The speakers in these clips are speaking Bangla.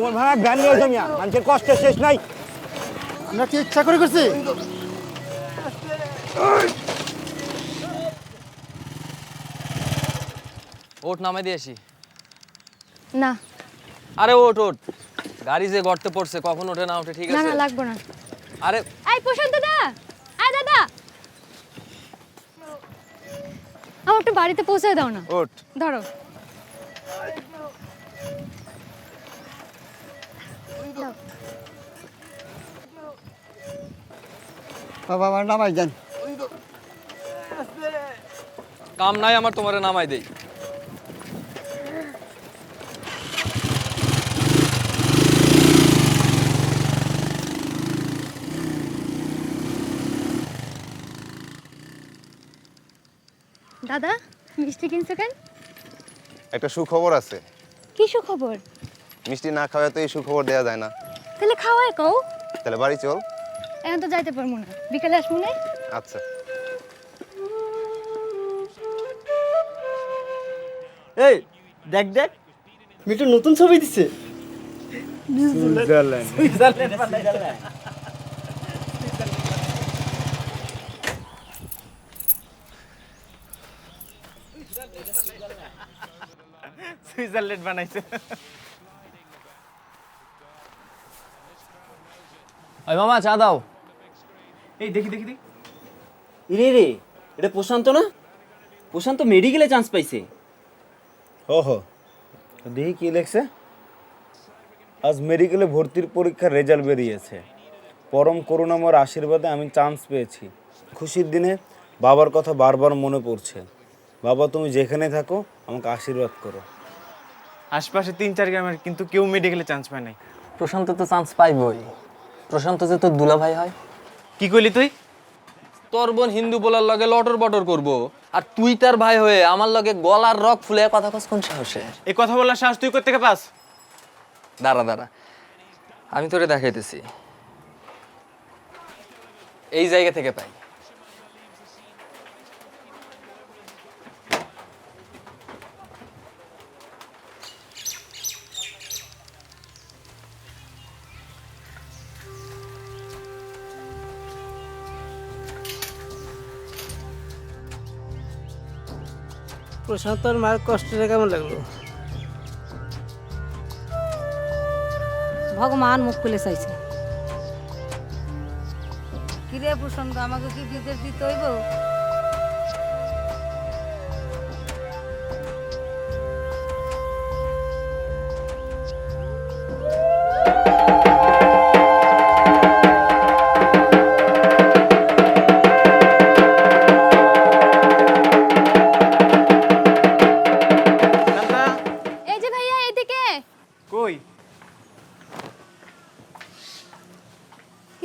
কোমর ভাঙা গান নিয়ে মিয়া মানুষের কষ্টের শেষ নাই। আমরা কি ইচ্ছা করে করছি? ওট নামে দিয়েছি না। আরে ওট ওট গাড়ি যে গর্তে পড়ছে কখন ওঠে না ওঠে ঠিক না আছে? না লাগবো না। আরে এই প্রশান্ত দা! আয় দাদা! আমার একটু বাড়িতে পৌঁছে দাও না। ওট ধরো। বাবা আমার নামাই যান কাম নাই আমার তোমারে নামাই দেই। দাদা মিষ্টি কিনছো কেন? একটা সুখবর আছে। কি সুখবর? মিষ্টি না খাওয়া তো এই সুখবর দেয়া যায় না। তাহলে খাওয়াই কও। তাহলে বাড়ি চল। এখন তো যাইতে পারব না। বিকালে আসব না? আচ্ছা। এই দেখ দেখ। মিটু নতুন ছবি দিছে। সুইজারল্যান্ড। বানাইছে। ওই মামা চা দাও। এই দেখি দেখি দেখি। ইরে রে এটা প্রশান্ত না? প্রশান্ত মেডিকেলে চান্স পাইছে। ওহো দেখি কি লেখছে। আজ মেডিকেলে ভর্তির পরীক্ষার রেজাল্ট বেরিয়েছে। পরম করুণাময় আশীর্বাদে আমি চান্স পেয়েছি। খুশির দিনে বাবার কথা বারবার মনে পড়ছে। বাবা তুমি যেখানে থাকো আমাকে আশীর্বাদ করো। আশপাশে তিন চার গ্রামের কিন্তু কেউ মেডিকেলে চান্স পায় নাই। প্রশান্ত তো চান্স পাইবই। প্রশান্ত যে তোর দুলা ভাই হয় কি কইলি তুই? তোর বোন হিন্দু বলার লগে লটর বটর করব। আর তুই তার ভাই হয়ে আমার লগে গলার রক ফুলে কথা কস কোন সাহসে এই কথা বলার সাহস তুই কোথেকে পাস? দাঁড়া দাঁড়া। আমি তোরে দেখাইতেছি। এই জায়গা থেকে পাই। প্রশান্তর মার কষ্টটা কেমন লাগল? ভগবান মুখ খুলে চাইছে। কিরে প্রশান্ত আমাকে কি বিদেশ দিতে হইব?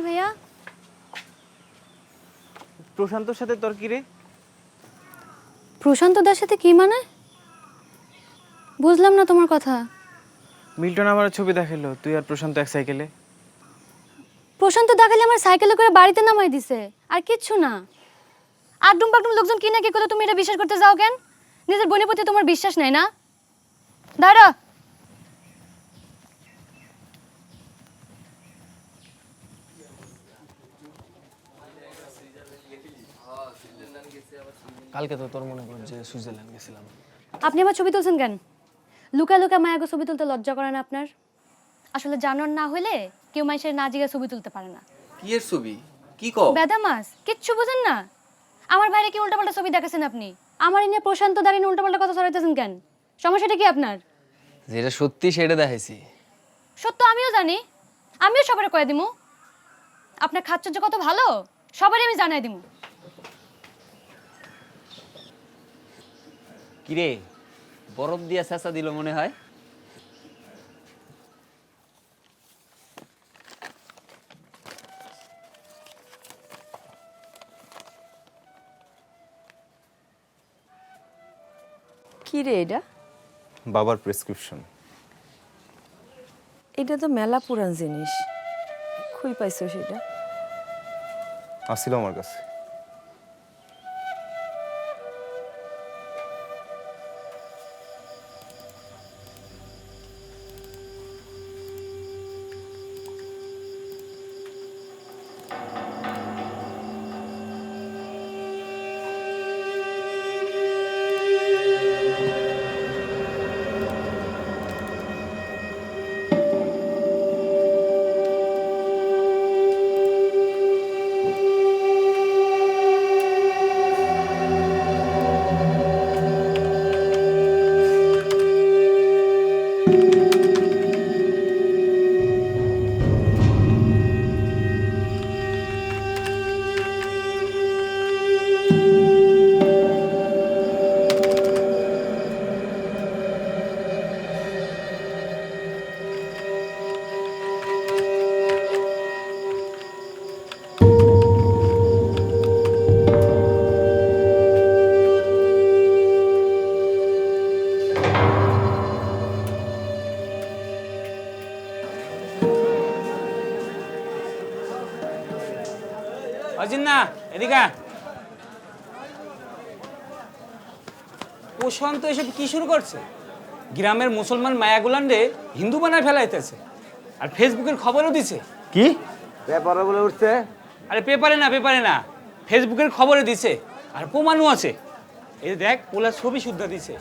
কি ভাইয়া? প্রশান্তর সাথে তোর কি রে? প্রশান্ত দার সাথে কি মানে? বুঝলাম না তোমার কথা। মিল্টন আমার ছবি দেখাল তুই আর প্রশান্ত এক সাইকেলে। প্রশান্ত দেখালে আমার সাইকেলে করে বাড়িতে নামাই দিছে আর কিচ্ছু না। আড্ডুম পাকডুম লোকজন কি না কি করে তুমি এটা বিশ্বাস করতে যাও কেন? নিজের বোনের প্রতি তোমার বিশ্বাস নেই না? দাঁড়া কালকে তো তোর মনে করুন যে সুইজারল্যান্ড গেছিলাম। আপনি আমার ছবি তুলছেন কেন? লুকা লুকা মায়াগো ছবি তুলতে লজ্জা করে না আপনার? আসলে জানোয়ার না হলে কেউ মানুষের না জিগা ছবি তুলতে পারে না। কি এর ছবি? কি কও? বেদা মাস কিচ্ছু বুঝেন না। আমার বাইরে কি উল্টাপাল্টা ছবি দেখাছেন আপনি? আমার এনে প্রশান্ত দাঁড়িয়ে উল্টাপাল্টা কথা ছড়াইতেছেন কেন? সমস্যাটা কি আপনার? যেটা সত্যি সেটা দেখাইছি। সত্য আমিও জানি। আমিও সবার কয়ে দিমু। আপনার খাচ্চর্য কত ভালো সবারই আমি জানাই দিমু। কিরে? বরফ দিয়া চেঁচা দিল মনে হয়। কি রে এটা? বাবার প্রেসক্রিপশন। এটা তো মেলা পুরান জিনিস। খুই পাইছো সেটা? আসছিল আমার কাছে। এদিকে প্রশান্ত এসব কি শুরু করছে? গ্রামের মুসলমান মায়াগুলান্ডে হিন্দু বানায় ফেলাইতেছে। আর ফেসবুকের খবরও দিছে। কি? পেপারে বলে উঠছে। আরে পেপারে না পেপারে না। ফেসবুকের খবরে দিছে। আর প্রমাণও আছে। এই দেখ পোলা ছবি শুদ্ধ দিছে।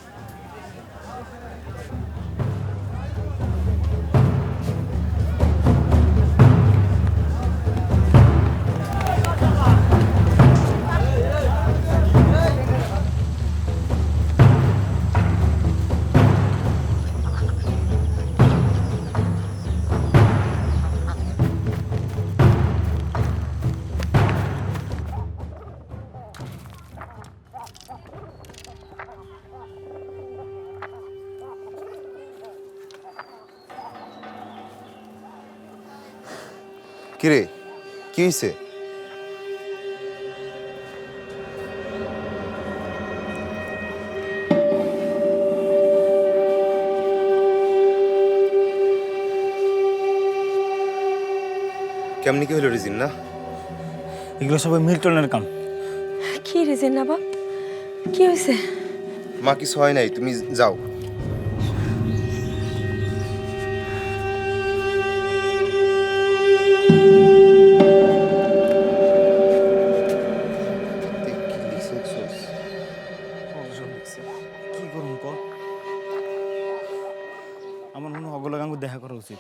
কিরে কি হয়েছে কেমনি কি হলো রিজিন না? এগুলো সবাই মিল্টনের কাম। কি রে জেনাবা কি হয়েছে মা কিছু হয় নাই তুমি যাও। দেখা করা উচিত।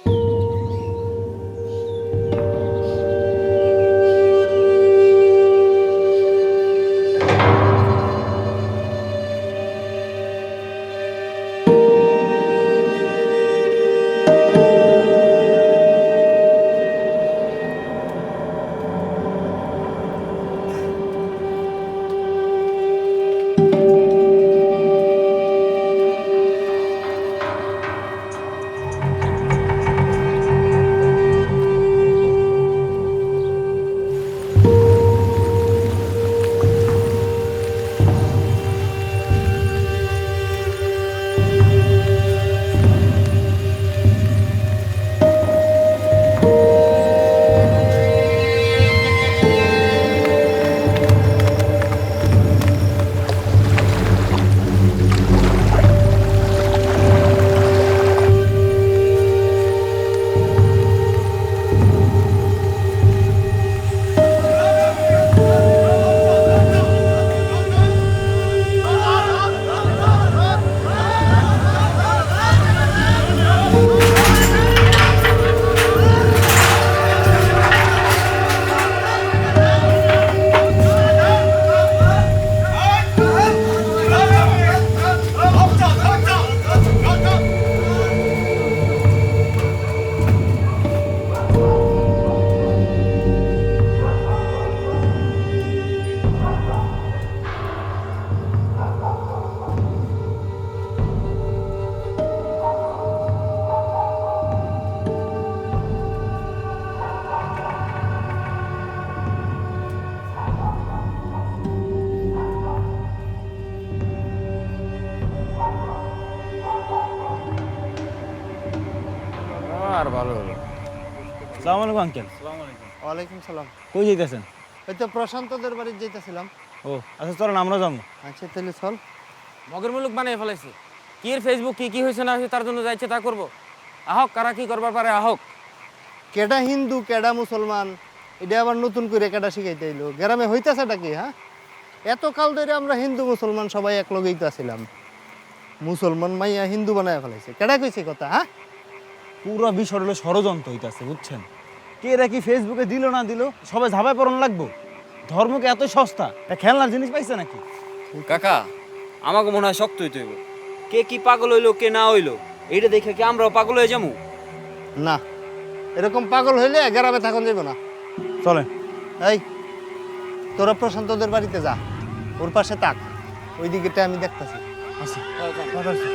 সালাম আলাইকুম আঙ্কেল। ওয়ালাইকুম সালাম। কই যাইতেছেন? ওই তো প্রশান্তদের বাড়ি যেতেছিলাম ও আচ্ছা চলেন আমরা যাব। আচ্ছা তাহলে চল। মগের মুলুক বানিয়ে ফেলাইছে। কি এর ফেসবুক কি কি হয়েছে না হয়েছে তার জন্য যাইছে তা করব। আহক কারা কি করবার পারে আহক। কেডা হিন্দু কেডা মুসলমান এটা আবার নতুন করে কেডা শিখাইতে এলো গ্রামে হইতেছে কি হ্যাঁ? এত কাল ধরে আমরা হিন্দু মুসলমান সবাই এক লগেই তো আছিলাম। মুসলমান মাইয়া হিন্দু বানায় ফেলাইছে। কেডা কইছে কথা হ্যাঁ? পুরো বিষয় হলো ষড়যন্ত্র হইতাছে বুঝছেন? কে এরা কি ফেসবুকে দিল না দিল? সবাই ঝাপায় পড়ন লাগবো। ধর্মকে এত সস্তা। এটা খেলনার জিনিস পাইছে নাকি? কাকা আমাকে মনে হয় শক্ত হইতে হইব। কে কি পাগল হইল কে না হইল এইটা দেখে কি আমরাও পাগল হয়ে যাব? না এরকম পাগল হইলে গ্রামে থাকুন যাবে না। চলে। এই তোরা প্রশান্তদের বাড়িতে যা ওর পাশে তাক ওই দিকেটা আমি দেখতেছি। প্রশান্ত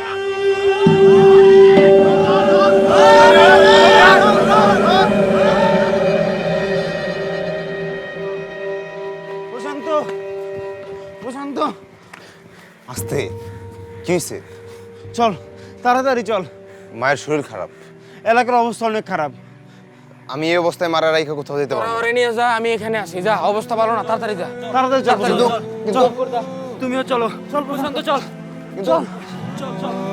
চল তাড়াতাড়ি চল মায়ের শরীর খারাপ এলাকার অবস্থা অনেক খারাপ আমি এই অবস্থায় মারা রাইখা কোথাও যেতে পারব ওরে নিয়ে যা আমি এখানে আছি যা অবস্থা ভালো না তাড়াতাড়ি যা তাড়াতাড়ি চল তুমিও চলো চল প্রশান্ত চল চল চল কি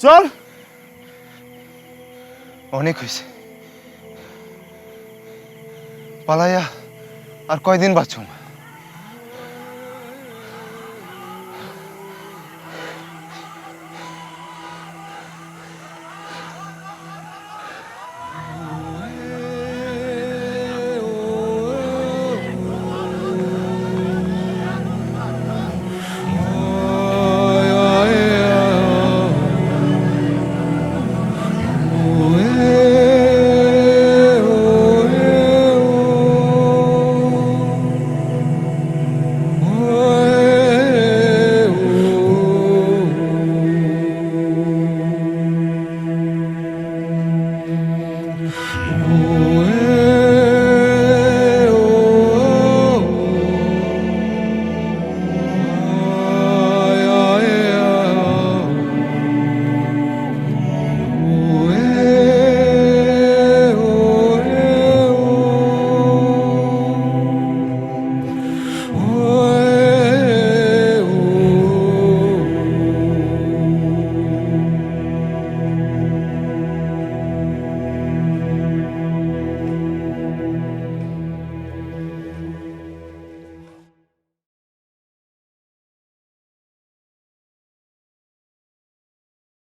চল। অনেক হয়েছে। পালাইয়া আর কয়দিন বাঁচুম?